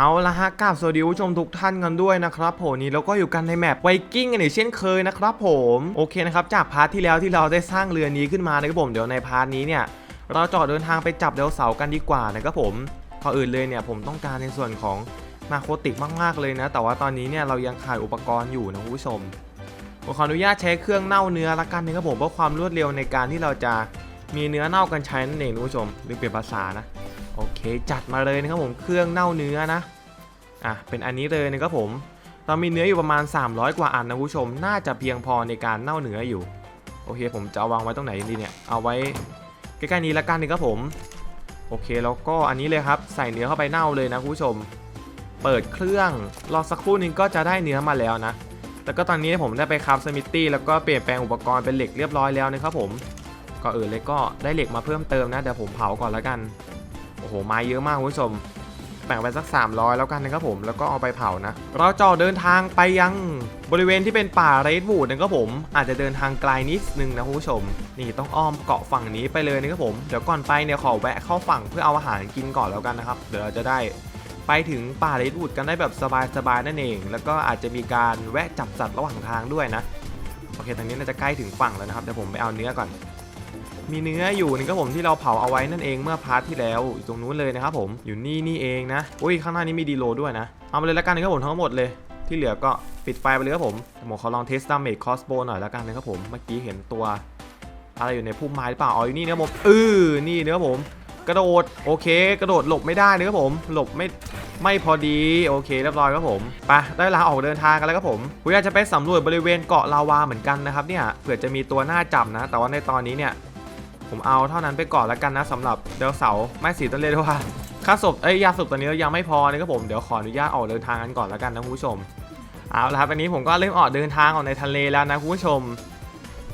เอาละฮะกราบสวัสดีผู้ชมทุกท่านกันด้วยนะครับผมนี่เราก็อยู่กันในแมปไวกิ้งกันอีกเช่นเคยนะครับผมโอเคนะครับจากพาร์ทที่แล้วที่เราได้สร้างเรือนี้ขึ้นมานะครับผมเดี๋ยวในพาร์ทนี้เนี่ยเราจออกเดินทางไปจับไดโนเสากันดีกว่านะครับผมก่อนอื่นเลยเนี่ยผมต้องการในส่วนของนาโคติกมากๆเลยนะ แต่ว่าตอนนี้เนี่ยเรายังขาดอุปกรณ์อยู่นะคุณผู้ชมผมขออนุญาตใช้เครื่องเน่าเนื้อละกันนะครับผมเพื่อความรวดเร็วในการที่เราจะมีเนื้อเน่ากันใช้นั่นเองคุณผู้ชมหรือเปลี่ยนภาษานะ โอเค จัดมาเลยนะครับผมเครื่องเน่าเนื้อนะอะเป็นอันนี้เลยนะครับผม เรามีเนื้ออยู่ประมาณ 300 กว่าอันนะคุณผู้ชม น่าจะเพียงพอในการเน่าเนื้ออยู่ โอเค ผมจะเอาวางไว้ตรงไหนดีเนี่ย เอาไว้ใกล้ๆนี้ละกันนะครับผม โอเคแล้วก็อันนี้เลยครับใส่เนื้อเข้าไปเน่าเลยนะคุณผู้ชม เปิดเครื่องรอสักครู่นึงก็จะได้เนื้อมาแล้วนะแล้วก็ตอนนี้ผมได้ไปคราฟสมิธตี้แล้วก็เปลี่ยนแปลงอุปกรณ์เป็นเหล็กเรียบร้อยแล้วนะครับผมก็เออเลยก็ได้เหล็กมาเพิ่มเติมนะเดี๋ยวผมเผาก่อนแล้วกัน โอ้โหไม้เยอะมากคุณผู้ชมแบ่งไปสัก 300 แล้วกันนะครับผมแล้วก็เอาไปเผานะ เราจะอเดินทางไปยังบริเวณที่เป็นป่าเรดวูดนะครับผม อาจจะเดินทางไกลนิดนึงนะคุณผู้ชม นี่ต้องอ้อมเกาะฝั่งนี้ไปเลยนะครับผมเดี๋ยวก่อนไปเนี่ยขอแวะเข้าฝั่งเพื่อเอาอาหารกินก่อนแล้วกันนะครับ เดี๋ยวเราจะได้ไปถึงป่าเรดวูดกันได้แบบสบายๆนั่นเอง แล้วก็อาจจะมีการแวะจับสัตว์ระหว่างทางด้วยนะโอเคตอนนี้น่าจะใกล้ถึงฝั่งแล้วนะครับเดี๋ยวผมไปเอาเนื้อก่อน มีเนื้ออยู่นี่ครับผมที่เราเผาเอาไว้นั่นเองเมื่อพาร์ทที่แล้วอยู่ตรงนู้นเลยนะครับผมอยู่นี่นี่เองนะอุ้ยข้างหน้านี้มีดีโลด้วยนะเอามาเลยละกันนะครับผมทั้งหมดเลยที่เหลือก็ปิดไฟไปเลยครับผมผมขอลองเทสดาเมจคอสโบหน่อยละกันนะครับผมเมื่อกี้เห็นตัว อะไรอยู่ในพุ่มไม้หรือเปล่าอ๋ออยู่นี่นะครับผมเออนี่นะครับผม กระโดดโอเค กระโดดหลบไม่ได้นะครับผมหลบไม่ไม่พอดีโอเคเรียบร้อยครับผมไปได้เวลาออกเดินทางกันแล้วครับผมผมอยากจะไปสำรวจบริเวณเกาะลาวาเหมือนกันนะครับเนี่ยเผื่อจะมีตัวหน้าจับนะ แต่ว่าในตอนนี้เนี่ย ผมเอาเท่านั้นไปก่อนแล้วกันนะสำหรับเดลเสาไม่สีต้นเรียกได้ว่าค่าศพเอ้ยยาศพตอนนี้ยังไม่พอนะครับผมเดี๋ยวขออนุญาตออกเดินทางกันก่อนแล้วกันนะคุณผู้ชมเอาละครับอันนี้ผมก็เริ่มออกเดินทางออกในทะเลแล้วนะคุณผู้ชม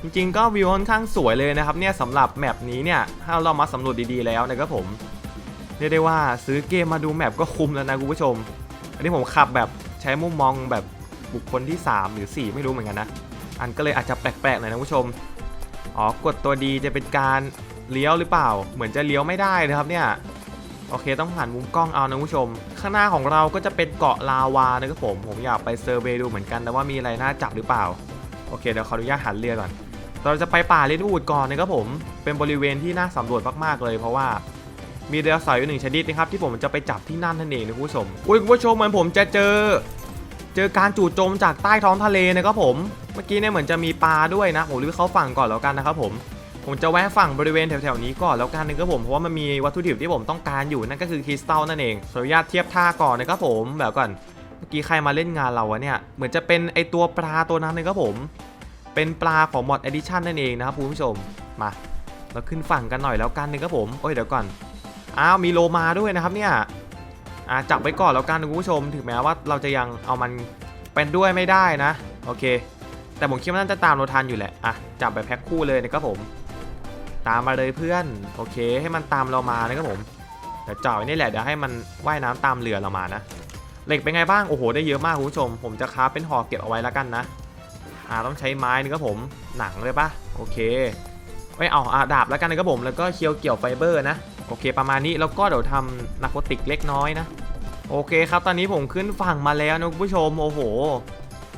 จริงๆ ก็วิวค่อนข้างสวยเลยนะครับเนี่ยสำหรับแมปนี้เนี่ยถ้าเรามาสำรวจดีๆแล้วนะครับผมเรียกได้ว่าซื้อเกมมาดูแมปก็คุ้มแล้วนะคุณผู้ชม อันนี้ผมขับแบบใช้มุมมองแบบบุคคลที่ 3 หรือ 4 ไม่รู้เหมือนกันนะอันก็เลยอาจจะแปลกๆหน่อยนะคุณผู้ชม อ๋อกดตัวดีจะเป็นการเลี้ยวหรือเปล่า เหมือนจะเลี้ยวไม่ได้นะครับเนี่ยโอเคต้องผ่านมุมกล้องเอานะคุณผู้ชม ข้างหน้าของเราก็จะเป็นเกาะลาวานะครับผมผมอยากไปเซอร์เวย์ดูเหมือนกันนะว่ามีอะไรน่าจับหรือเปล่าโอเคเดี๋ยวขออนุญาตหันเรือก่อน เราจะไปป่าเลดวูดก่อนนะครับผมเป็นบริเวณที่น่าสำรวจมากๆเลยเพราะว่ามีเรือสายอยู่หนึ่งชนิดนะครับที่ผมจะไปจับที่นั่นนั่นเองนะคุณผู้ชมอุ้ยคุณผู้ชมเหมือนผมจะเจอ เจอการจู่โจมจากใต้ท้องทะเลนะครับผม เมื่อกี้เนี่ยเหมือนจะมีปลาด้วยนะ ผมรีบเข้าฝั่งก่อนแล้วกันนะครับผม ผมจะแวะฝั่งบริเวณแถวๆนี้ก่อนแล้วกันนะครับผม เพราะว่ามันมีวัตถุดิบที่ผมต้องการอยู่นั่นก็คือคริสตัลนั่นเองขออนุญาตเทียบท่าก่อนนะครับผมแบบก่อน เมื่อกี้ใครมาเล่นงานเราวะเนี่ย เหมือนจะเป็นไอตัวปลาตัวนั้นนะครับผม เป็นปลาของมอดเอดิชันนั่นเองนะครับคุณผู้ชม มา เราขึ้นฝั่งกันหน่อยแล้วกันนะครับผม โอ้ยเดี๋ยวก่อน อ้าวมีโลมาด้วยนะครับเนี่ย อ่าจับไว้ก่อนแล้วกันคุณผู้ชม ถึงแม้ว่าเราจะยังเอามันเป็นด้วยไม่ได้นะ โอเค แต่ผมคิดว่าน่าจะตามเราทันอยู่แหละอะจับไปแพ็คคู่เลยนะครับผม ตามมาเลยเพื่อน โอเค ให้มันตามเรามานะครับผมเดี๋ยวจ่อไว้นี่แหละเดี๋ยวให้มันว่ายน้ำตามเรือเรามานะเหล็กเป็นไงบ้างโอ้โหได้เยอะมากคุณผู้ชม ผมจะคราฟเป็นห่อเก็บเอาไว้แล้วกันนะอ่าต้องใช้ไม้นะครับผมหนังเลยปะโอเคไม่เอาอ่าดาบแล้วกันนะครับผมแล้วก็เคียวเกี่ยวไฟเบอร์นะ โอเคประมาณนี้แล้วก็เดี๋ยวทำนาโติกเล็กน้อยนะ โอเคครับตอนนี้ผมขึ้นฝั่งมาแล้วนะคุณผู้ชมโอ้โห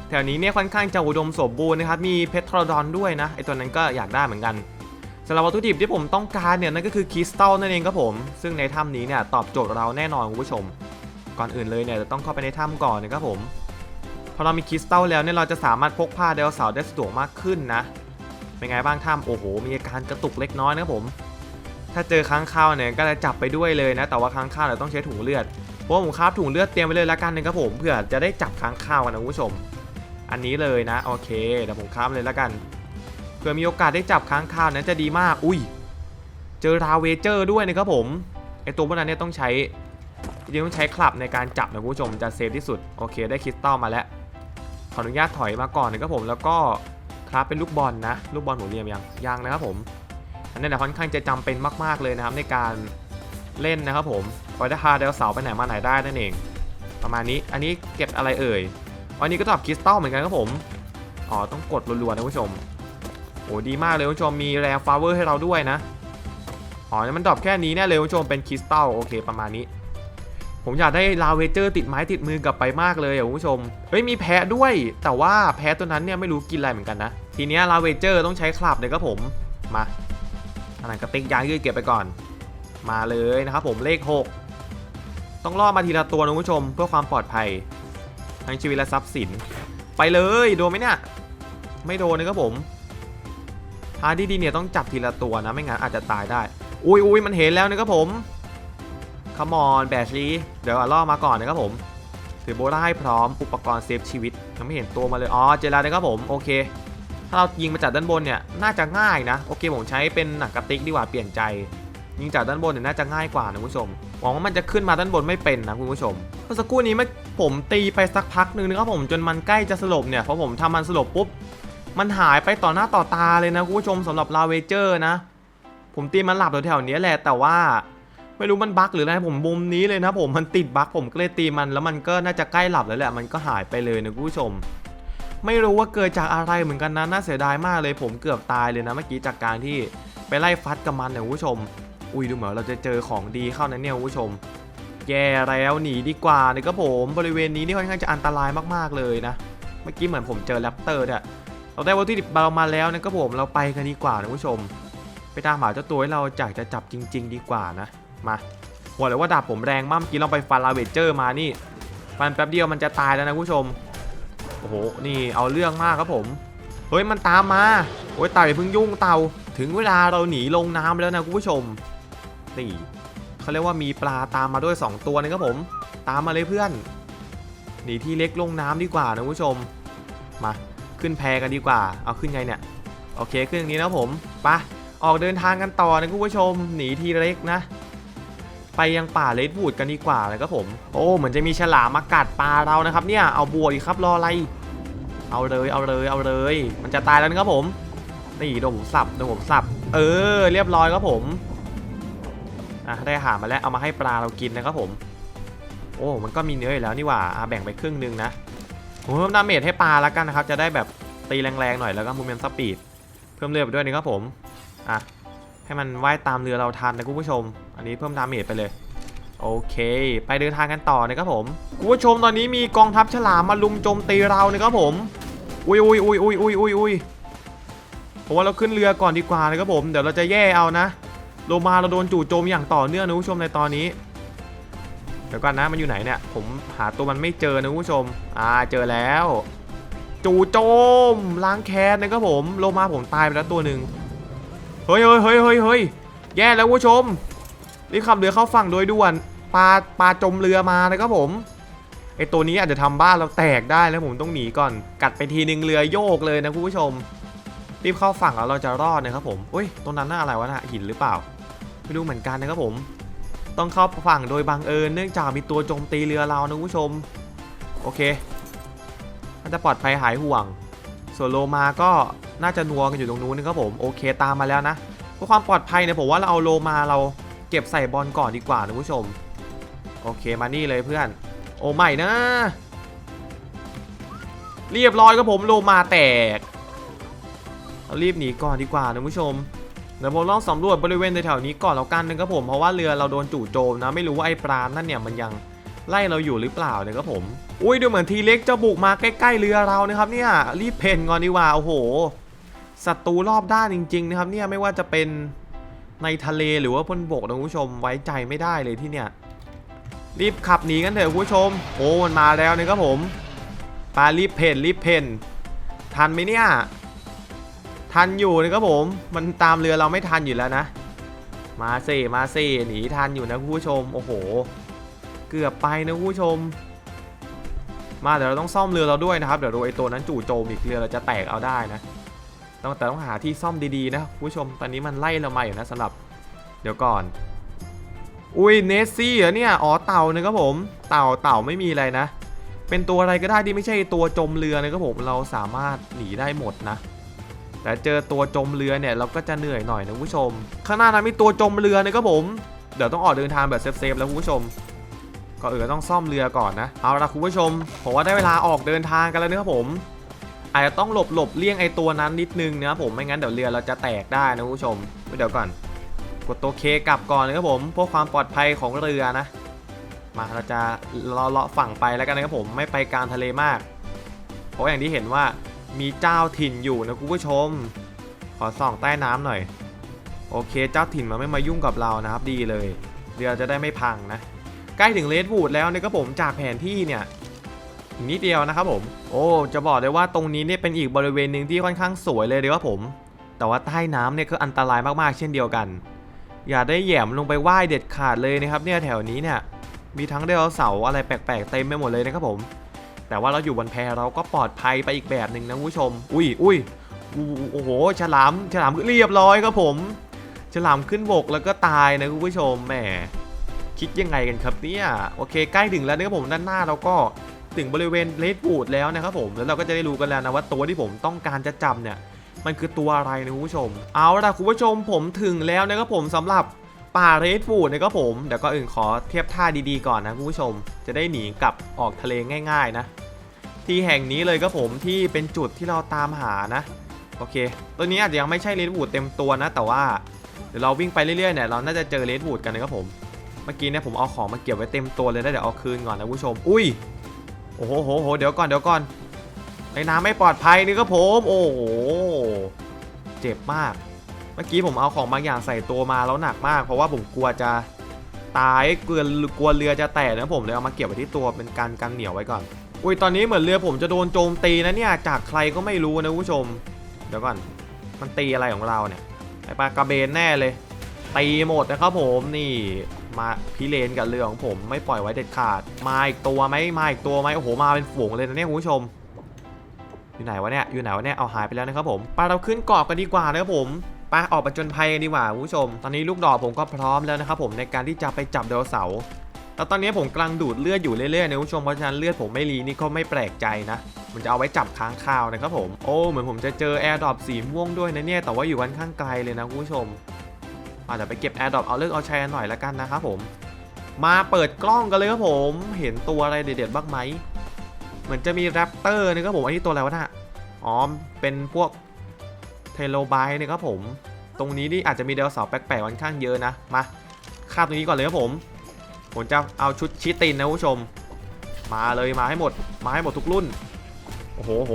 แถวนี้เนี่ยค่อนข้างจะอุดมสมบูรณ์นะครับมีเพทรดอนด้วยนะไอตัวนั้นก็อยากได้เหมือนกันสำหรับวัตถุดิบที่ผมต้องการเนี่ยนั่นก็คือคริสตัลนั่นเองครับผม ซึ่งในถ้ำนี้เนี่ยตอบโจทย์เราแน่นอนคุณผู้ชม ก่อนอื่นเลยเนี่ยจะต้องเข้าไปในถ้ำก่อนนะครับผมพอเรามีคริสตัลแล้วเนี่ยเราจะสามารถพกพาไดโนเสาร์ได้สะดวกมากขึ้นนะเป็นไงบ้างถ้ำโอ้โห มีอาการกระตุกเล็กน้อยนะครับผม ถ้าเจอค้างคาวเนี่ยก็จะจับไปด้วยเลยนะ แต่ว่าค้างคาวเนี่ยต้องใช้ถุงเลือด เพราะผมคราฟถุงเลือดเตรียมไว้เลยละกันนะครับผมเผื่อจะได้จับค้างคาวกันนะคุณผู้ชม อันนี้เลยนะโอเคเดี๋ยวผมคราฟเลยละกันเผื่อมีโอกาสได้จับค้างคาวนั้นจะดีมาก อุ้ย เจอราเวเจอร์ด้วยนะครับผมไอตัวพวกนั้นเนี่ยต้องใช้จริงต้องใช้คลับในการจับนะคุณผู้ชมจะเซฟที่สุดโอเคได้คริสตัลมาแล้วขออนุญาตถอยมาก่อนนะครับผมแล้วก็คราฟเป็นลูกบอลนะ ลูกบอลหัวเรียมยังยังนะครับผม อันนี้แหละค่อนข้างจะจำเป็นมากๆเลยนะครับในการเล่นนะครับผมไว้จะพาเดลเสาร์ไปไหนมาไหนได้นั่นเอง ประมาณนี้อันนี้เก็บอะไรเอ่ยอันนี้ก็ตอบคริสตัลเหมือนกันครับผมอ๋อต้องกดรัวๆนะคุณผู้ชมโอ้ดีมากเลยคุณผู้ชมมีแรฟลาเวอร์ให้เราด้วยนะอ๋อนี่มันดรอปแค่นี้แน่เลยคุณผู้ชมเป็นคริสตัลโอเคประมาณนี้ ผมอยากได้ลาเวเจอร์ติดไม้ติดมือกลับไปมากเลยอะคุณผู้ชมเฮ้ยมีแพะด้วย แต่ว่าแพะตัวนั้นเนี่ยไม่รู้กินอะไรเหมือนกันนะ ทีเนี้ยลาเวเจอร์ต้องใช้คลับเลยครับผมมา อันนั้นกระติกยางยืดเก็บไปก่อน มาเลยนะครับผมเลข 6 ต้องล่อมาทีละตัวนะคุณผู้ชม เพื่อความปลอดภัยทั้งชีวิตและทรัพย์สิน ไปเลยโดนไหมเนี่ยไม่โดนนะครับผมพาดีๆเนี่ยต้องจับทีละตัวนะไม่งั้นอาจจะตายได้ อุ้ยอุ้ยมันเห็นแล้วนะครับผมขมอนแบชลีเดี๋ยวล่อมาก่อนนะครับผมถือโบราให้พร้อมอุปกรณ์เซฟชีวิตยังไม่เห็นตัวมาเลยอ๋อเจล้วนะครับผมโอเค ถ้าเรายิงมาจากด้านบนเนี่ยน่าจะง่ายนะโอเคผมใช้เป็นหนังกระติกดีกว่าเปลี่ยนใจ ยิงจากด้านบนเนี่ยน่าจะง่ายกว่านะคุณผู้ชมหวังว่ามันจะขึ้นมาด้านบนไม่เป็นนะคุณผู้ชมเมื่อสักครู่นี้เมื่อผมตีไปสักพักหนึ่งนะครับผมจนมันใกล้จะสลบเนี่ยพอผมทำมันสลบปุ๊บมันหายไปต่อหน้าต่อตาเลยนะคุณผู้ชมสำหรับลาเวเจอร์นะ ผมตีมันหลับแถวๆนี้แหละแต่ว่าไม่รู้มันบั๊กหรืออะไรผมมุมนี้เลยนะผมมันติดบั๊กผมก็เลยตีมันแล้วมันก็น่าจะใกล้หลับแล้วแหละมันก็หายไปเลยนะคุณผู้ชม ไม่รู้ว่าเกิดจากอะไรเหมือนกันนะน่าเสียดายมากเลย ผมเกือบตายเลยนะเมื่อกี้จากการที่ไปไล่ฟัดกับมันเนี่ยคุณผู้ชม อุ้ยดูเหมือนเราจะเจอของดีเข้านะเนี่ยคุณผู้ชม แย่แล้วหนีดีกว่าเนี่ยครับผมบริเวณนี้นี่ค่อนข้างจะอันตรายมากๆเลยนะ เมื่อกี้เหมือนผมเจอแรปเตอร์เนี่ยเราได้วัตถุดิบเรามาแล้วนะครับผมเราไปกันดีกว่านะคุณผู้ชม ไปตามหาเจ้าตัวให้เราจากจะจับจริง ๆ ดีกว่านะมาหัวเลยว่าดาบผมแรงมากเมื่อกี้เราไปฟันลาเวเจอร์มานี่ฟันแป๊บเดียวมันจะตายแล้วนะคุณผู้ชม อ้โห นี่เอาเรื่องมากครับผม เฮ้ยมันตามมา โอ้ยเต่าอย่าเพิ่งยุ่งเต่า ถึงเวลาเราหนีลงน้ำแล้วนะคุณผู้ชม นี่เขาเรียกว่ามีปลาตามมาด้วย 2 ตัวนะครับผม ตามมาเลยเพื่อน หนีที่เล็กลงน้ำดีกว่านะคุณผู้ชม มาขึ้นแพกันดีกว่า เอาขึ้นไงเนี่ย โอเคขึ้นอย่างนี้นะผม ไปะออกเดินทางกันต่อนะคุณผู้ชม หนีที่เล็กนะ ไปยังป่าเลดบูดกันดีกว่าเลยครับผม โอ้เหมือนจะมีฉลามมากัดปลาเรานะครับเนี่ยเอาบัวกอีกครับรออะไร เอาเลยเอาเลยเอาเลย มันจะตายแล้วนะครับผมนี่โดนผมสับโดนผมสับ เออ เรียบร้อยครับผมอะได้อาหารมาแล้วเอามาให้ปลาเรากินนะครับผม โอ้มันก็มีเนื้ออยู่แล้วนี่หว่าอะแบ่งไปครึ่งหนึงนะผมเพิ่มดาเมจให้ปลาแล้วกันนะครับ จะได้แบบตีแรงๆหน่อยแล้วก็มูเมนต์สปีดเพิ่มเลือไปด้วยนะครับผมอะให้มันว่ายตามเรือเราทันนะคุณผู้ชม อันนี้เพิ่มดาเมจไปเลย โอเค ไปเดินทางกันต่อนะครับผมคุณผู้ชมตอนนี้มีกองทัพฉลามมาลุมโจมตีเรานะครับผม อุ้ยอุ้ยอุ้ยอุ้ยอุ้ยอุ้ยอุ้ยผมว่าเราขึ้นเรือก่อนดีกว่านะครับผม เดี๋ยวเราจะแย่เอานะ โลมาเราโดนจู่โจมอย่างต่อเนื่องนะคุณผู้ชมในตอนนี้ เดี๋ยวก่อนนะมันอยู่ไหนเนี่ย ผมหาตัวมันไม่เจอนะคุณผู้ชม อ่าเจอแล้ว จู่โจมล้างแค้นนะครับผม โลมาผมตายไปแล้วตัวหนึ่งเฮ้ยเฮ้ยเฮ้ยเฮ้ยเฮ้ยแย่แล้วคุณผู้ชม รีบขับเรือเข้าฝั่งโดยด่วนปลาปลาจมเรือมานะครับผมไอตัวนี้อาจจะทำบ้านเราแตกได้แล้วผมต้องหนีก่อน กัดไปทีนึงเรือโยกเลยนะคุณผู้ชม รีบเข้าฝั่งแล้วเราจะรอดนะครับผมอุ้ยตรงนั้นน่าอะไรวะน่ะหินหรือเปล่า ไม่รู้เหมือนกันนะครับผม ต้องเข้าฝั่งโดยบังเอิญเนื่องจากมีตัวโจมตีเรือเรานะคุณผู้ชม โอเคน่าจะปลอดภัยหายห่วง ส่วนโลมาก็น่าจะนัวกันอยู่ตรงนู้นนะครับผม โอเคตามมาแล้วนะเพื่อความปลอดภัยเนี่ยผมว่าเราเอาโลมาเรา ก็บใส่บอลก่อนดีกว่านะคุณผู้ชม โอเคมานี่เลยเพื่อน โอ้ไม่นะ เรียบร้อยครับผมโลมาแตกเรารีบหนีก่อนดีกว่านะคุณผู้ชมเดี๋ยวผมลองสำรวจบริเวณแถวๆนี้ก่อนแล้วกันนะครับผมเพราะว่าเรือเราโดนจู่โจมนะ ไม่รู้ว่าไอ้ปลานั่นเนี่ยมันยังไล่เราอยู่หรือเปล่านะครับผม อุ้ยดูเหมือนทีเล็กจะบุกมาใกล้ๆเรือเรานะครับเนี่ยรีบเพนก่อนดีกว่าโอ้โหศัตรูรอบด้านจริง ๆ นะครับเนี่ยไม่ว่าจะเป็น ในทะเลหรือว่าบนบกนะคุณผู้ชมไว้ใจไม่ได้เลยที่เนี่ยรีบขับหนีกันเถอะคุณผู้ชมโอ้มันมาแล้วนะครับผมปารีบเพนรีบเพนทันไหมเนี่ยทันอยู่นะครับผมมันตามเรือเราไม่ทันอยู่แล้วนะ มาเซมาเซหนีทันอยู่นะคุณผู้ชมโอ้โห เกือบไปนะคุณผู้ชม มาเดี๋ยวเราต้องซ่อมเรือเราด้วยนะครับเดี๋ยวดูไอ้ตัวนั้นจู่โจมอีกเรือเราจะแตกเอาได้นะ ต้องแต่ต้องหาที่ซ่อมดีๆนะคุณผู้ชมตอนนี้มันไล่เรามาอยู่นะสำหรับ เดี๋ยวก่อน อุ้ยเนสซี่เหรอเนี่ยอ๋อเต่านะครับผม เต่าเต่าไม่มีอะไรนะ เป็นตัวอะไรก็ได้ที่ไม่ใช่ตัวจมเรือนะครับผมเราสามารถหนีได้หมดนะ แต่เจอตัวจมเรือเนี่ยเราก็จะเหนื่อยหน่อยนะผู้ชม ข้างหน้านั้นมีตัวจมเรือนะครับผมเดี๋ยวต้องออกเดินทางแบบเซฟๆแล้วคุณผู้ชมก็เออต้องซ่อมเรือก่อนนะ เอาละคุณผู้ชม ผมว่าได้เวลาออกเดินทางกันแล้วนะครับผม อาจจะต้องหลบหลบเลี่ยงไอตัวนั้นนิดนึงนะผมไม่งั้นเดี๋ยวเรือเราจะแตกได้นะคุณผู้ชมเดี๋ยวก่อน กดตัวเคกลับก่อนนะครับผมเพื่อความปลอดภัยของเรือนะ มาเราจะเลาะเลาะฝั่งไปแล้วกันนะครับผมไม่ไปกลางทะเลมาก เพราะอย่างที่เห็นว่ามีเจ้าถิ่นอยู่นะคุณผู้ชม ขอส่องใต้น้ำหน่อย โอเคเจ้าถิ่นมันไม่มายุ่งกับเรานะครับ ดีเลย เรือจะได้ไม่พังนะ ใกล้ถึงเลดวูดแล้วนะครับผมจากแผนที่เนี่ย นิดเดียวนะครับผม โอ้ จะบอกเลยว่าตรงนี้เนี่ยเป็นอีกบริเวณหนึ่งที่ค่อนข้างสวยเลยเดียวครับผม แต่ว่าใต้น้ำเนี่ยก็อันตรายมากๆ เช่นเดียวกัน อย่าได้แหยมลงไปว่ายเด็ดขาดเลยนะครับเนี่ยแถวนี้เนี่ย มีทั้งไดโนเสาร์อะไรแปลกๆเต็มไปหมดเลยนะครับผม แต่ว่าเราอยู่บนแพเราก็ปลอดภัยไปอีกแบบหนึ่งนะคุณผู้ชม อุ้ยอุ้ยโอ้โห ฉลาม ฉลามเรียบร้อยครับผม ฉลามขึ้นบกแล้วก็ตายนะคุณผู้ชม แหม คิดยังไงกันครับเนี่ย โอเค ใกล้ถึงแล้วนะครับผม ด้านหน้าเราก็ ถึงบริเวณเลดบูดแล้วนะครับผมแล้วเราก็จะได้รู้กันแล้วนะว่าตัวที่ผมต้องการจะจับเนี่ยมันคือตัวอะไรนะคุณผู้ชม เอาล่ะคุณผู้ชมผมถึงแล้วนะครับผมสำหรับป่าเรดฟูดนะครับผมเดี๋ยวก็อื่นขอเทียบท่าดีๆก่อนนะคุณผู้ชม จะได้หนีกลับออกทะเลง่าย ๆนะ ที่แห่งนี้เลยครับผมที่เป็นจุดที่เราตามหานะโอเค ตัวนี้อาจจะยังไม่ใช่เรดวูดเต็มตัวนะ แต่ว่าเดี๋ยวเราวิ่งไปเรื่อยๆเนี่ยเราน่าจะเจอเรดวูดกันนะครับผม เมื่อกี้เนี่ยผมเอาของมาเก็บไว้เต็มตัวเลยแล้วเดี๋ยวเอาคืนก่อนนะคุณผู้ชม อุ้ย โอ้โหโหโหเดี๋ยวก่อนเดี๋ยวก่อนในน้ำไม่ปลอดภัยนี่ครับผมโอ้โหเจ็บมาก เมื่อกี้ผมเอาของบางอย่างใส่ตัวมาแล้วหนักมาก เพราะว่าผมกลัวจะตายกลัวกลัวเรือจะแตกนะผมเลยเอามาเก็บไว้ที่ตัวเป็นการกันเหนียวไว้ก่อนอุ้ยตอนนี้เหมือนเรือผมจะโดนโจมตีนะเนี่ยจากใครก็ไม่รู้นะคุณผู้ชม เดี๋ยวก่อนมันตีอะไรของเราเนี่ยไอปลากระเบนแน่เลยตีหมดนะครับผมนี่ มาพิเรนกับเรือของผมไม่ปล่อยไว้เด็ดขาด มาอีกตัวไหมมาอีกตัวไหมโอ้โหมาเป็นฝูงเลยนะเนี่ยคุณผู้ชม อยู่ไหนวะเนี่ยอยู่ไหนวะเนี่ยเอาหายไปแล้วนะครับผมไปเราขึ้นเกาะกันดีกว่านะครับผมไปออกไปจนภัยกันดีกว่าคุณผู้ชม ตอนนี้ลูกดอกผมก็พร้อมแล้วนะครับผมในการที่จะไปจับไดโนเสาร์แล้วตอนนี้ผมกำลังดูดเลือดอยู่เรื่อยๆนะคุณผู้ชมเพราะฉะนั้นเลือดผมไม่รีนี่ก็ไม่แปลกใจนะมันจะเอาไว้จับค้างคาวนะครับผมโอ้เหมือนผมจะเจอแอร์ดรอปสีม่วงด้วยนะเนี่ยแต่ว่าอยู่กันข้างไกลเลยนะคุณผู้ชม อาจจะเดี๋ยวไปเก็บแอร์ดรอปเอาเลือกเอาแชัยกันหน่อยละกันนะครับผม มาเปิดกล้องกันเลยครับผม เห็นตัวอะไรเด็ดๆบ้างไหม เหมือนจะมีแรปเตอร์นะครับผม อันนี้ตัวอะไรวะน่ะอ๋อเป็นพวกเทโลไบต์นะครับผม ตรงนี้นี่อาจจะมีไดโนเสาร์แปลกๆค่อนข้างเยอะนะ มาคาบตรงนี้ก่อนเลยครับผม ผมจะเอาชุดชิตินนะคุณผู้ชม มาเลยมาให้หมด มาให้หมดทุกรุ่น โอ้โหโอ้โห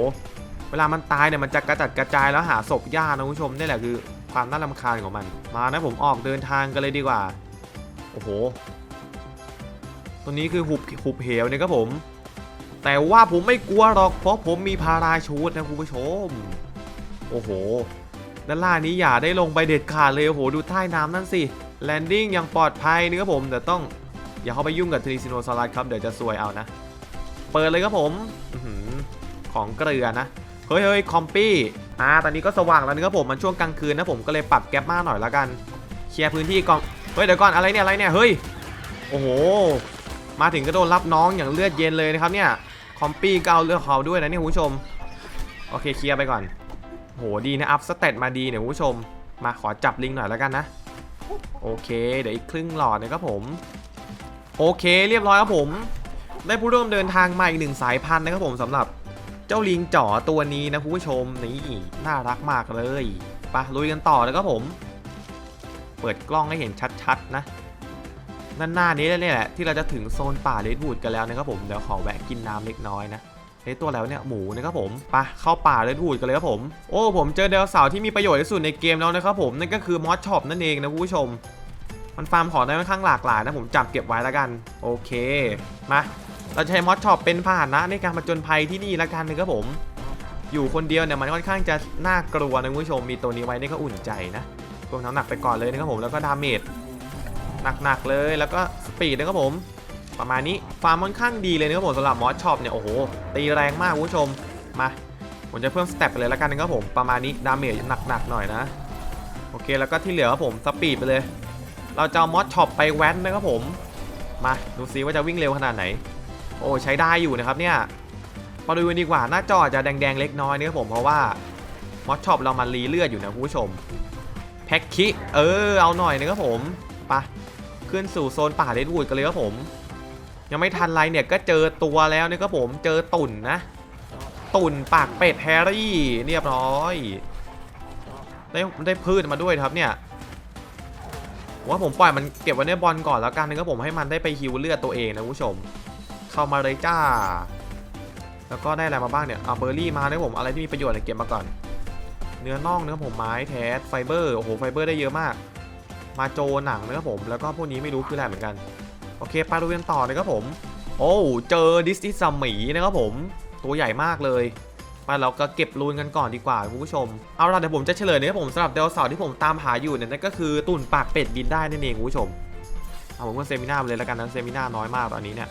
เวลามันตายเนี่ยมันจะกระจัดกระจายแล้วหาศพยากนะคุณผู้ชมนี่แหละคือ ความน่ารำคาญของมัน มานะผมออกเดินทางกันเลยดีกว่า โอ้โหตัวนี้คือหุบหุบเหวเนี่ยครับผม แต่ว่าผมไม่กลัวหรอกเพราะผมมีพาราชูตนะคุณผู้ชม โอ้โหด้านล่างนี้อย่าได้ลงไปเด็ดขาดเลยโอ้โหดูใต้น้ำนั่นสิแลนดิ้งอย่างปลอดภัยนะครับผมแต่ต้องอย่าเข้าไปยุ่งกับทริซิโนซอรัสครับเดี๋ยวจะซวยเอานะ เปิดเลยครับผมของเกลือนะ เฮ้ยเฮ้ยคอมปี้ อ่าตอนนี้ก็สว่างแล้วนะครับผมมันช่วงกลางคืนนะผมก็เลยปรับแก๊ปมากหน่อยละกันเคลียร์พื้นที่ก่อนเฮ้ยเดี๋ยวก่อนอะไรเนี่ยอะไรเนี่ยเฮ้ยโอ้โหมาถึงก็โดนรับน้องอย่างเลือดเย็นเลยนะครับเนี่ยคอมปี้ก็เอาเลือดเขาด้วยนะเนี่ยคุณผู้ชมโอเคเคลียร์ไปก่อนโหดีนะอัพสเตตมาดีเนี่ยคุณผู้ชม มาขอจับลิงหน่อยแล้วกันนะโอเค เดี๋ยวอีกครึ่งหลอดนะครับผมโอเค เรียบร้อยครับผม ได้ผู้ร่วมเดินทางมาอีกหนึ่งสายพันธุ์นะครับผมสำหรับ จ้าลิงจ๋อตัวนี้นะคุณผู้ชมนี่น่ารักมากเลยปะลุยกันต่อเลยครับผม เปิดกล้องให้เห็นชัดๆนะด้านหน้านี้เนี่ยแหละที่เราจะถึงโซนป่าเลดวูดกันแล้วนะครับผมเดี๋ยวขอแวะกินน้ำเล็กน้อยนะไอตัวแล้วเนี่ยหมูนะครับผมปะเข้าป่าเลดวูดกันเลยครับผม โอ้ผมเจอไดโนเสาร์ที่มีประโยชน์ที่สุดในเกมแล้วนะครับผมนั่นก็คือมอสช็อปนั่นเองนะคุณผู้ชม มันฟาร์มของได้ค่อนข้างหลากหลายนะผมจับเก็บไว้แล้วกัน โอเคมา เราจะใช้มอสช็อปเป็นพาหนะในการผจญภัยที่นี่ล้วกันนะครับผม อยู่คนเดียวเนี่ยมันค่อนข้างจะน่ากลัวนะคุณผู้ชมมีตัวนี้ไว้นี่ก็อุ่นใจนะเพิ่มน้ำหนักไปก่อนเลยนะครับผมแล้วก็ดาเมจหนักๆเลยแล้วก็สปีดนะครับผมประมาณนี้ฟาร์มค่อนข้างดีเลยนะครับผมสำหรับมอสช็อปเนี่ยโอ้โหตีแรงมากคุณผู้ชมมาผมจะเพิ่มสเต็ปไปเลยล้วกันนะครับผมประมาณนี้ดาเมจหนักๆหน่อยนะโอเคแล้วก็ที่เหลือครับผมสปีดไปเลย เราจะมอสช็อปไปแว้นนะครับผม มาดูซิว่าจะวิ่งเร็วขนาดไหน โอ้ใช้ได้อยู่นะครับเนี่ยมาดูกันดีกว่าหน้าจออาจจะแดงๆเล็กน้อยนะครับผมเพราะว่ามอสช็อปเรามันรีเลือดอยู่นะคุณผู้ชมแพ็คคิเออเอาหน่อยนะครับผมไปะขึ้นสู่โซนป่าเลดวูดกันเลยครับผม ยังไม่ทันไรเนี่ยก็เจอตัวแล้วนะครับผมเจอตุ่นนะ ตุ่นปากเป็ดแฮร์รี่เรียบร้อยได้ได้พืชมาด้วยครับเนี่ยว่าผมปล่อยมันเก็บไว้ในบอลก่อนแล้วกันนะครับผมให้มันได้ไปฮิวเลือดตัวเองนะคุณผู้ชม เข้ามาเลยจ้า แล้วก็ได้อะไรมาบ้างเนี่ยเอาเบอร์รี่มานะครับผมอะไรที่มีประโยชน์เนี่ยเก็บมาก่อน เนื้อน่องเนะครับผมไม้แทสไฟเบอร์โอ้โหไฟเบอร์ได้เยอะมาก มาโจหนังเนะครับผมแล้วก็พวกนี้ไม่รู้คืออะไรเหมือนกันโอเคไปดูกันต่อนะครับผม โอ้เจอดิสนีย์ซัมหมีนะครับผมตัวใหญ่มากเลยไปเราก็เก็บรูนกันก่อนดีกว่าคุณผู้ชม เอาล่ะเดี๋ยวผมจะเฉลยนะครับผมสำหรับเดลเสาร์ที่ผมตามหาอยู่เนี่ยนั่นก็คือตุ่นปากเป็ดบินได้นั่นเองคุณผู้ชม เอาผมก็เซมินาไปเลยแล้วกันนะเซมินาน้อยมากตอนนี้เนี่ย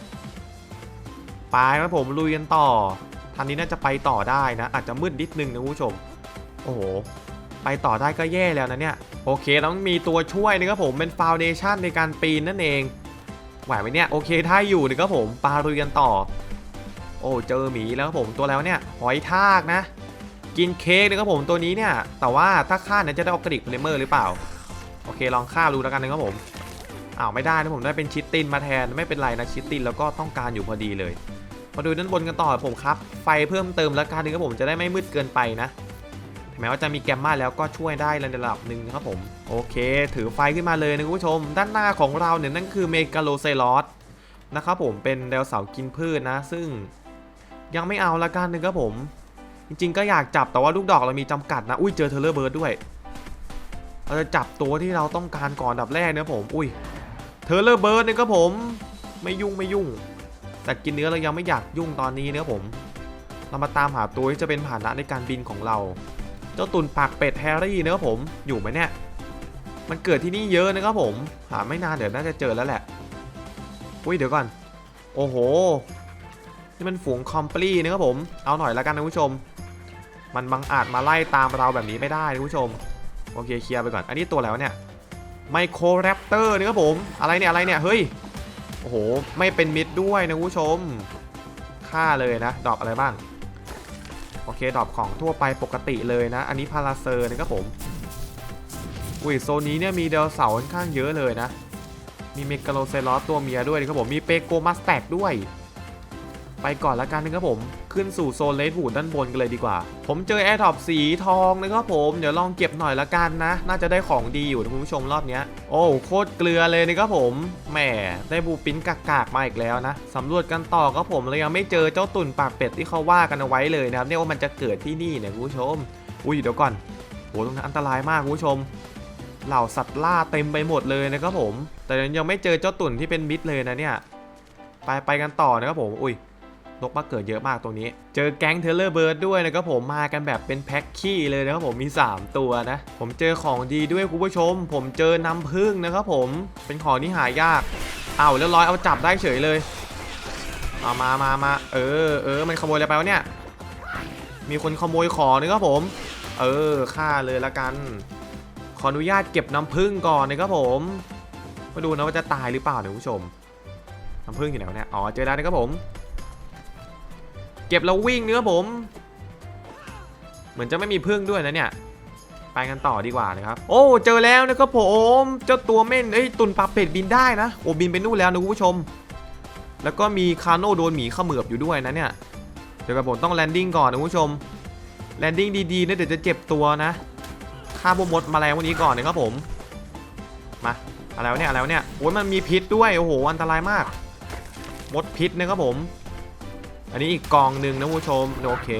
ไปครับผมลุยกันต่อทันนี้น่าจะไปต่อได้นะ อาจจะมืดนิดนึงนะคุณผู้ชม โอ้โห ไปต่อได้ก็แย่แล้วนะเนี่ย โอเคต้องมีตัวช่วยนะครับผมเป็นฟาวเดชั่นในการปีนนั่นเองไหวไหมเนี่ยโอเคถ้าอยู่นะครับผมปาลุยกันต่อ โอ้เจอหมีแล้วครับผมตัวแล้วเนี่ยหอยทากนะ กินเค้กนะครับผมตัวนี้เนี่ยแต่ว่าถ้าฆ่าเนี่ยจะได้ออกกระดิกเพลเมอร์หรือเปล่าโอเคลองฆ่าดูแล้วกันนะครับผมอ้าวไม่ได้นะผมได้เป็นชิตตินมาแทนไม่เป็นไรนะชิตตินแล้วก็ต้องการอยู่พอดีเลย มาดูด้านบนกันต่อผมครับ ไฟเพิ่มเติมแล้วกันนะครับผมจะได้ไม่มืดเกินไปนะถึงแม้ว่าจะมีแกมมาแล้วก็ช่วยได้ระดับหนึ่งนะครับผม โอเค ถือไฟขึ้นมาเลยนะคุณผู้ชม ด้านหน้าของเราเนี่ยนั่นคือเมกาโลเซลอสนะครับผมเป็นดโนเสากินพืชนะ ซึ่งยังไม่เอาละกันนะครับผม จริง ๆ ก็อยากจับแต่ว่าลูกดอกเรามีจำกัดนะ อุ้ยเจอเทเลอร์เบิร์ดด้วยเราจะจับตัวที่เราต้องการก่อนดับแรกนะผม อุ้ยเทเลอร์เบิร์ดนะครับผม ไม่ยุ่งไม่ยุ่ง แต่กินเนื้อเรายังไม่อยากยุ่งตอนนี้นะครับผม เรามาตามหาตัวที่จะเป็นผ่านะในการบินของเรา เจ้าตุนปากเป็ดแฮร์รี่นะครับผมอยู่ไหมเนี่ย มันเกิดที่นี่เยอะนะครับผม หาไม่นานเดี๋ยวน่าจะเจอแล้วแหละอุ้ยเดี๋ยวก่อน โอ้โห นี่มันฝูงคอมปลีนะครับผม เอาหน่อยแล้วกันนะผู้ชม มันบังอาจมาไล่ตามเราแบบนี้ไม่ได้นะผู้ชม โอเคเคลียร์ไปก่อน อันนี้ตัวแล้วเนี่ยไมโครแรปเตอร์นะครับผม อะไรเนี่ยอะไรเนี่ย เฮ้ย โอ้โห ไม่เป็นมิดด้วยนะคุณผู้ชมฆ่าเลยนะดรอปอะไรบ้าง โอเคดรอปของทั่วไปปกติเลยนะ อันนี้พาราเซอร์นะครับผม อุ้ย โซนนี้เนี่ยมีเดลเสาร์ค่อนข้างเยอะเลยนะ มีเมกาโลเซลอสตัวเมียด้วยนะครับผม มีเปโกมัสแตกด้วย ไปก่อนละกันนะครับผม ขึ้นสู่โซนเลดบูดด้านบนกันเลยดีกว่า ผมเจอแอร์ท็อปสีทองนะครับผม เดี๋ยวลองเก็บหน่อยละกันนะ น่าจะได้ของดีอยู่นะคุณผู้ชมรอบนี้โอ้โคตรเกลือเลยนะครับผม แหม ได้บูปิ้นกากๆมาอีกแล้วนะสำรวจกันต่อครับผมเรายังไม่เจอเจ้าตุ่นปากเป็ดที่เขาว่ากันเอาไว้เลยนะครับเนี่ยว่ามันจะเกิดที่นี่เนี่ยคุณผู้ชม อุ้ยเดี๋ยวก่อนโหตรงนั้นอันตรายมากคุณผู้ชมเหล่าสัตว์ล่าเต็มไปหมดเลยนะครับผม แต่ยังไม่เจอเจ้าตุ่นที่เป็นมิตรเลยนะเนี่ย ไปไปกันต่อนะครับผม อุ้ย นกมาเกิดเยอะมากตรงนี้ เจอแก๊งเทเลอร์เบิร์ดด้วยนะครับผมมากันแบบเป็นแพ็คขี้เลยนะครับผมมี 3 ตัวนะ ผมเจอของดีด้วยคุณผู้ชม ผมเจอน้ำผึ้งนะครับผมเป็นของที่หายากเอาวเรียบร้อยเอาจับได้เฉยเลยเอามามามาเออเออมันขโมยอะไรไปวะเนี่ยมีคนขโมยของนะครับผม เออฆ่าเลยละกัน ขออนุญาตเก็บน้ำผึ้งก่อนนะครับผมมาดูนะว่าจะตายหรือเปล่าเนี่ยคุณผู้ชมน้ำผึ้งอยู่ไหนวะเนี่ยอ๋อเจอแล้วนะครับผม เก็บแล้ววิ่งเนื้อผม เหมือนจะไม่มีพึ่งด้วยนะเนี่ย ไปกันต่อดีกว่านะครับ โอ้เจอแล้วนะครับผมเจ้าตัวเม่นเอ้ยตุนปลาเป็ดบินได้นะโอ้บินไปนู่นแล้วนะคุณผู้ชม แล้วก็มีคาโน่โดนหมีเขมือบอยู่ด้วยนะเนี่ยเดี๋ยวกับผมต้องแลนดิ้งก่อนนะคุณผู้ชมแลนดิ้งดีๆนะเดี๋ยวจะเจ็บตัวนะฆ่าพวกมดแลงพวกนี้ก่อนนะครับผมมาอะไรวะเนี่ยอะไรวะเนี่ยโอ้ยมันมีพิษด้วยโอ้โหอันตรายมาก มดพิษนะครับผม อันนี้อีกกองหนึ่งนะผู้ชมโอเค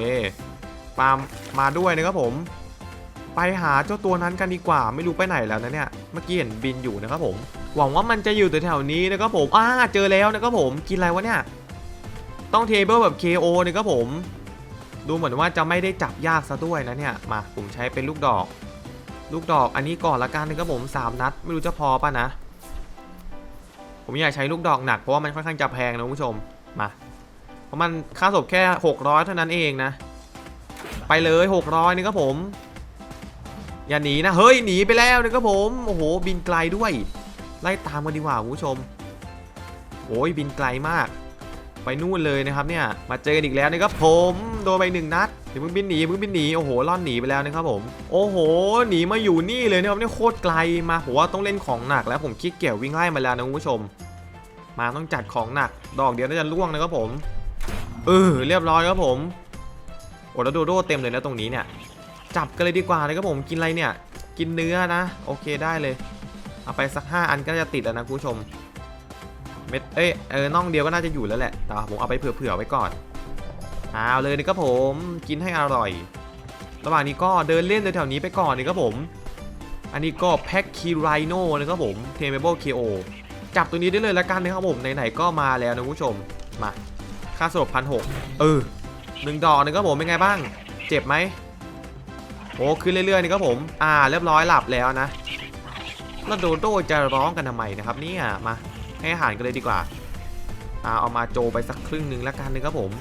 ปามมาด้วยนะครับผม ไปหาเจ้าตัวนั้นกันดีกว่า ไม่รู้ไปไหนแล้วนะเนี่ยเมื่อกี้เห็นบินอยู่นะครับผม หวังว่ามันจะอยู่แถวๆนี้นะครับผมอ่าเจอแล้วนะครับผมกินอะไรวะเนี่ยต้องเทเบิลแบบ KO นะครับผม ดูเหมือนว่าจะไม่ได้จับยากซะด้วยนะเนี่ยมาผมใช้เป็นลูกดอก ลูกดอกอันนี้ก่อนละกันนะครับผมสามนัด ไม่รู้จะพอป่ะนะ ผมอยากใช้ลูกดอกหนักเพราะว่ามันค่อนข้างจะแพงนะคุณผู้ชมมา เพราะมันค่าศพแค่ 600 เท่านั้นเองนะ ไปเลย 600 นี่ครับผม อย่าหนีนะ เฮ้ย หนีไปแล้วนะครับผม โอ้โห บินไกลด้วย ไล่ตามกันดีกว่าคุณผู้ชมโอ้ยบินไกลมาก ไปนู่นเลยนะครับเนี่ย มาเจอกันอีกแล้วนะครับผม โดนไปหนึ่งนัดเดี๋ยวมึงบินหนีมึงบินหนี โอ้โหล่อนหนีไปแล้วนะครับผม โอ้โห หนีมาอยู่นี่เลยนะครับเนี่ยโคตรไกลมาผมว่าต้องเล่นของหนักแล้วผมขี้เกียจวิ่งไล่มาแล้วนะคุณผู้ชม มาต้องจัดของหนัก ดอกเดียวน่าจะล่วงนะครับผม เออเรียบร้อยครับผมโอ้แล้วโดโดเต็มเลยนะตรงนี้เนี่ย จับกันเลยดีกว่าเลยครับผมกินอะไรเนี่ย กินเนื้อนะ โอเคได้เลย เอาไปสัก 5 อันก็จะติดแล้วนะคุณผู้ชมเม็ดเอ้ยเออน่องเดียวก็น่าจะอยู่แล้วแหละแต่ผมเอาไปเผื่อๆไว้ก่อนเอาเลยนี่ครับผมกินให้อร่อย ระหว่างนี้ก็เดินเล่นแถวๆนี้ไปก่อนนี่ครับผม อันนี้ก็แพ็คคีไรโน่นะครับผมเทมเบิลเคโอจับตัวนี้ได้เลยละกันนะครับผมไหนๆก็มาแล้วนะคุณผู้ชมมา ค่าสลบพันหกเออหนึ่งดอกนะครับผมเป็นไงบ้าง เจ็บไหมโอ้ขึ้นเรื่อยๆนี่ครับผม อ่า เรียบร้อยหลับแล้วนะแล้วโดโดจะร้องกันทำไมนะครับเนี่ยมาให้อาหารกันเลยดีกว่าอ่าเอามาโจไปสักครึ่งหนึ่งละกันนะครับผม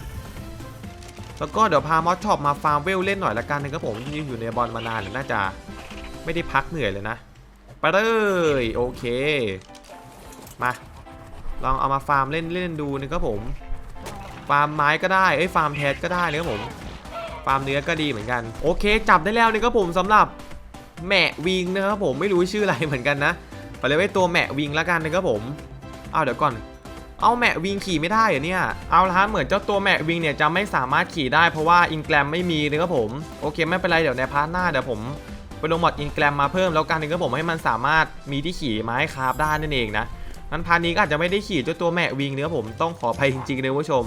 แล้วก็เดี๋ยวพามอสช็อปมาฟาร์มเวลเล่นหน่อยละกันนะครับผมที่อยู่ในบอลมานานเดี๋ยน่าจะไม่ได้พักเหนื่อยเลยนะไปเลยโอเค มา ลองเอามาฟาร์มเล่นเล่นดูนะครับผม ฟาร์มไม้ก็ได้เอ้ยฟาร์มแทสก็ได้นะครับผมฟาร์มเนื้อก็ดีเหมือนกัน โอเค จับได้แล้วนะครับผมสำหรับแมะวิงนะครับผมไม่รู้ชื่ออะไรเหมือนกันนะไปเลยไว้ตัวแมะวิงแล้วกันนะครับผมเอาเดี๋ยวก่อน เอาแมะวิงขี่ไม่ได้เหรอเนี่ยเอาละฮะเหมือนเจ้าตัวแมะวิงเนี่ยจะไม่สามารถขี่ได้เพราะว่าอินแกรมไม่มีนะครับผมโอเคไม่เป็นไรเดี๋ยวในพาร์ทหน้าเดี๋ยวผมไปลงมอดอินแกรมมาเพิ่มแล้วกันนะครับผมให้มันสามารถมีที่ขี่ไม้คราฟได้นั่นเองนะนั้นพาร์ทนี้ก็อาจจะไม่ได้ขี่เจ้าตัวแมะวิงนะครับผมต้องขออภัยจริงๆเลยผู้ชม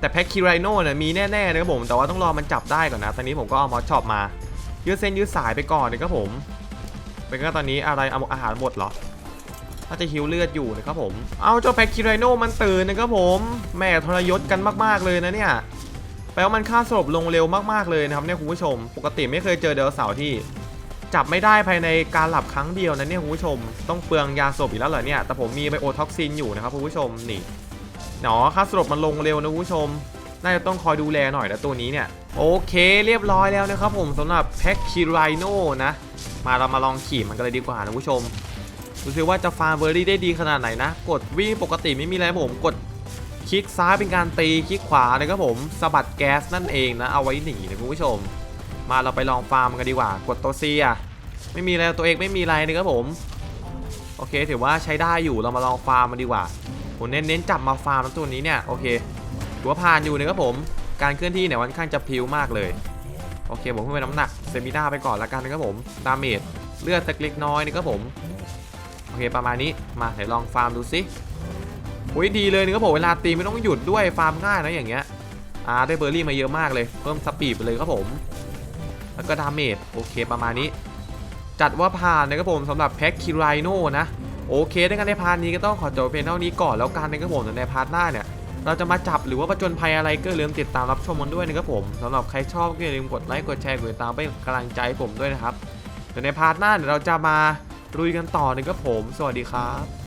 แต่แพ็คคิไรโน่เนี่ยมีแน่ๆนะครับผมแต่ว่าต้องรอมันจับได้ก่อนนะ ตอนนี้ผมก็เอามอสช็อปมายืดเส้นยืดสายไปก่อนนะครับผม เป็นก็ตอนนี้อะไรเอาอาหารหมดเหรอถ้าจะฮิวเลือดอยู่นะครับผม เอาเจ้าแพ็คคิไรโน่มันตื่นนะครับผม แม่ทรยศกันมากๆเลยนะเนี่ยแปลว่ามันค่าสลบลงเร็วมากๆเลยนะครับเนี่ยคุณผู้ชม ปกติไม่เคยเจอเดลเสาที่ จับไม่ได้ภายในการหลับครั้งเดียวนะเนี่ยคุณผู้ชม ต้องเปลืองยาสลบอีกแล้วเหรอเนี่ย แต่ผมมีไบโอท็อกซินอยู่นะครับคุณผู้ชมนี่ เนาะค่าสลบมันลงเร็วนะคุณผู้ชม น่าจะต้องคอยดูแลหน่อยนะตัวนี้เนี่ย โอเคเรียบร้อยแล้วนะครับผมสำหรับแพ็คคิไรโนนะ มาเรามาลองขี่มันกันเลยดีกว่านะคุณผู้ชมดูซิว่าจะฟาร์มเบอร์รี่ได้ดีขนาดไหนนะ กดวิ่งปกติไม่มีอะไรผมกดคลิกซ้ายเป็นการตีคลิกขวานะครับผมสะบัดแก๊สนั่นเองนะเอาไว้หนีนะคุณผู้ชม มาเราไปลองฟาร์มกันดีกว่า กดตัวซีอะไม่มีอะไรตัวเองไม่มีอะไรนะครับผม โอเค ถือว่าใช้ได้อยู่เรามาลองฟาร์มมันดีกว่า ผมเน้นเน้นจับมาฟาร์มตัวนี้เนี่ยโอเคถือว่าผ่านอยู่นะครับผม การเคลื่อนที่เนี่ยค่อนข้างจะพิวมากเลย โอเคผมเพิ่มไปน้ำหนักเซมิด้าไปก่อนละกันนะครับผมดาเมจเลือดสักเล็กน้อยนะครับผมโอเคประมาณนี้มาเดี๋ยวลองฟาร์มดูสิโอ้ยดีเลยนะครับผมเวลาตีไม่ต้องหยุดด้วยฟาร์มง่ายนะอย่างเงี้ยอาได้เบอร์รี่มาเยอะมากเลยเพิ่มสปีดไปเลยครับผม แล้วก็ดาเมจโอเคประมาณนี้ จัดว่าผ่านนะครับผมสำหรับแพ็คคิไรโนนะ โอเคในการในพาร์ทนี้ก็ต้องขอจบเพียงเท่านี้ก่อนแล้วกันนะครับผมในพาร์ทหน้าเนี่ยเราจะมาจับหรือว่าประจนภัยอะไรก็ลืมติดตามรับชมมันด้วยนะครับผมสำหรับใครชอบก็อย่าลืมกดไลค์กดแชร์กดติดตามเป็นกำลังใจผมด้วยนะครับเดี๋ยวในพาร์ทหน้าเดี๋ยวเราจะมาลุยกันต่อนะครับผม สวัสดีครับ